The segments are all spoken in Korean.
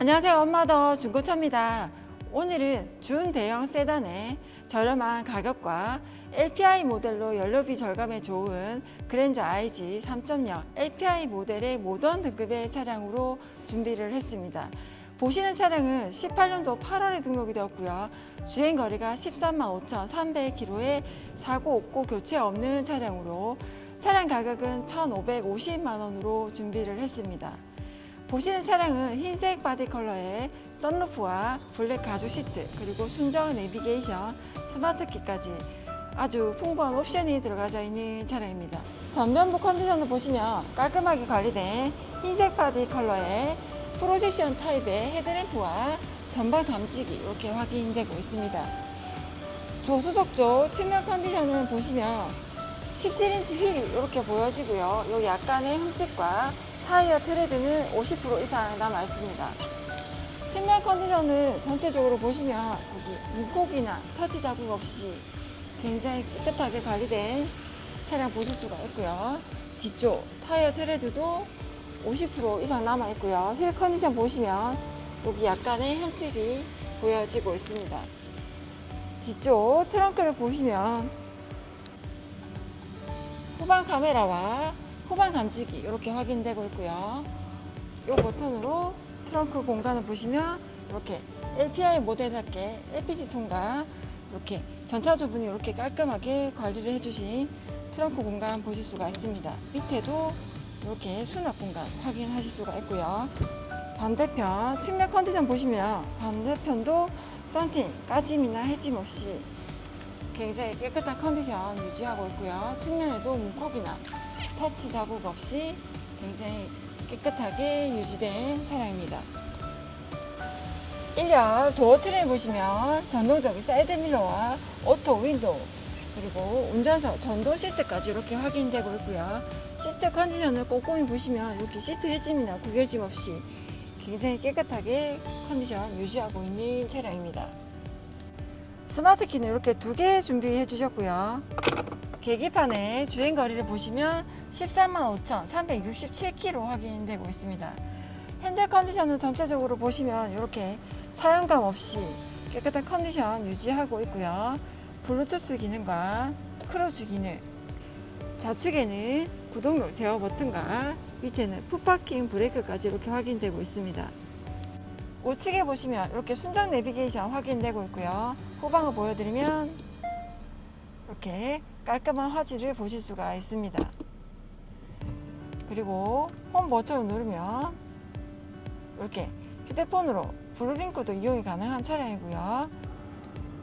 안녕하세요. 엄마더 중고차입니다. 오늘은 준 대형 세단의 저렴한 가격과 LPI 모델로 연료비 절감에 좋은 그랜저 IG 3.0 LPI 모델의 모던 등급의 차량으로 준비를 했습니다. 보시는 차량은 18년도 8월에 등록이 되었고요. 주행 거리가 13만 5,300km에 사고 없고 교체 없는 차량으로 차량 가격은 1,550만 원으로 준비를 했습니다. 보시는 차량은 흰색 바디 컬러의 썬루프와 블랙 가죽 시트 그리고 순정 내비게이션 스마트키까지 아주 풍부한 옵션이 들어가져 있는 차량입니다. 전면부 컨디션을 보시면 깔끔하게 관리된 흰색 바디 컬러의 프로세션 타입의 헤드램프와 전방 감지기 이렇게 확인되고 있습니다. 조수석 측면 컨디션을 보시면 17인치 휠이 이렇게 보여지고요. 여기 약간의 흠집과 타이어 트레드는 50% 이상 남아 있습니다. 측면 컨디션을 전체적으로 보시면 여기 물고기나 터치 자국 없이 굉장히 깨끗하게 관리된 차량 보실 수가 있고요. 뒤쪽 타이어 트레드도 50% 이상 남아 있고요. 휠 컨디션 보시면 여기 약간의 흠집이 보여지고 있습니다. 뒤쪽 트렁크를 보시면 후방 카메라와 후방 감지기 이렇게 확인되고 있고요. 이 버튼으로 트렁크 공간을 보시면 이렇게 LPI 모델답게 LPG 통과 이렇게 전차 부분이 이렇게 깔끔하게 관리를 해주신 트렁크 공간 보실 수가 있습니다. 밑에도 이렇게 수납 공간 확인하실 수가 있고요. 반대편 측면 컨디션 보시면 반대편도 썬팅 까짐이나 해짐 없이 굉장히 깨끗한 컨디션 유지하고 있고요. 측면에도 물고기나 터치 자국 없이 굉장히 깨끗하게 유지된 차량입니다. 1열 도어 트레이 보시면 전동적인 사이드 밀러와 오토 윈도우 그리고 운전석 전동 시트까지 이렇게 확인되고 있고요. 시트 컨디션을 꼼꼼히 보시면 이렇게 시트 해짐이나 구겨짐 없이 굉장히 깨끗하게 컨디션 유지하고 있는 차량입니다. 스마트 키는 이렇게 두 개 준비해 주셨고요. 계기판에 주행 거리를 보시면 13만 5,367km 확인되고 있습니다. 핸들 컨디션은 전체적으로 보시면 이렇게 사용감 없이 깨끗한 컨디션 유지하고 있고요. 블루투스 기능과 크루즈 기능, 좌측에는 구동력 제어 버튼과 밑에는 풋파킹 브레이크까지 이렇게 확인되고 있습니다. 우측에 보시면 이렇게 순정 내비게이션 확인되고 있고요. 후방을 보여드리면 이렇게 깔끔한 화질을 보실 수가 있습니다. 그리고 홈 버튼을 누르면 이렇게 휴대폰으로 블루링크도 이용이 가능한 차량이고요.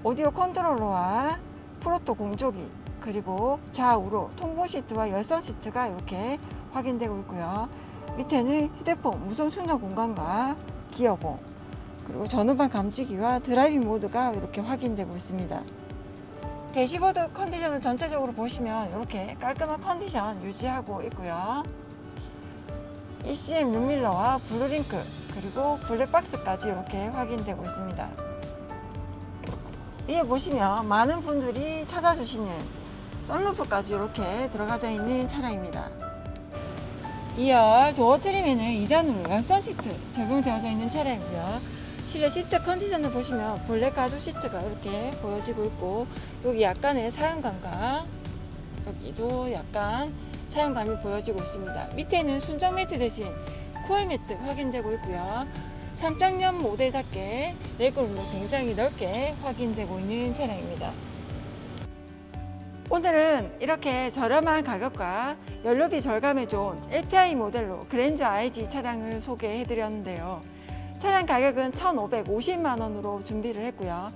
오디오 컨트롤러와 프로토 공조기 그리고 좌우로 통보 시트와 열선 시트가 이렇게 확인되고 있고요. 밑에는 휴대폰 무선 충전 공간과 기어봉 그리고 전후방 감지기와 드라이빙 모드가 이렇게 확인되고 있습니다. 대시보드 컨디션을 전체적으로 보시면 이렇게 깔끔한 컨디션 유지하고 있고요. ECM 룸밀러와 블루링크 그리고 블랙박스까지 이렇게 확인되고 있습니다. 위에 보시면 많은 분들이 찾아주시는 썬루프까지 이렇게 들어가져 있는 차량입니다. 2열 도어 트림에는 2단으로 열선 시트 적용되어져 있는 차량이고요. 실내 시트 컨디션을 보시면 블랙 가죽 시트가 이렇게 보여지고 있고 여기 약간의 사용감과 여기도 약간 사용감이 보여지고 있습니다. 밑에는 순정 매트 대신 코일 매트 확인되고 있고요. 3.0 모델답게 레그룸도 굉장히 넓게 확인되고 있는 차량입니다. 오늘은 이렇게 저렴한 가격과 연료비 절감에 좋은 LPI 모델로 그랜저 IG 차량을 소개해 드렸는데요. 차량 가격은 1,550만 원으로 준비를 했고요.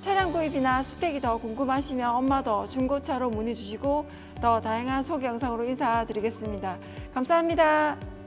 차량 구입이나 스펙이 더 궁금하시면 엄마 더 중고차로 문의 주시고 더 다양한 소개 영상으로 인사드리겠습니다. 감사합니다.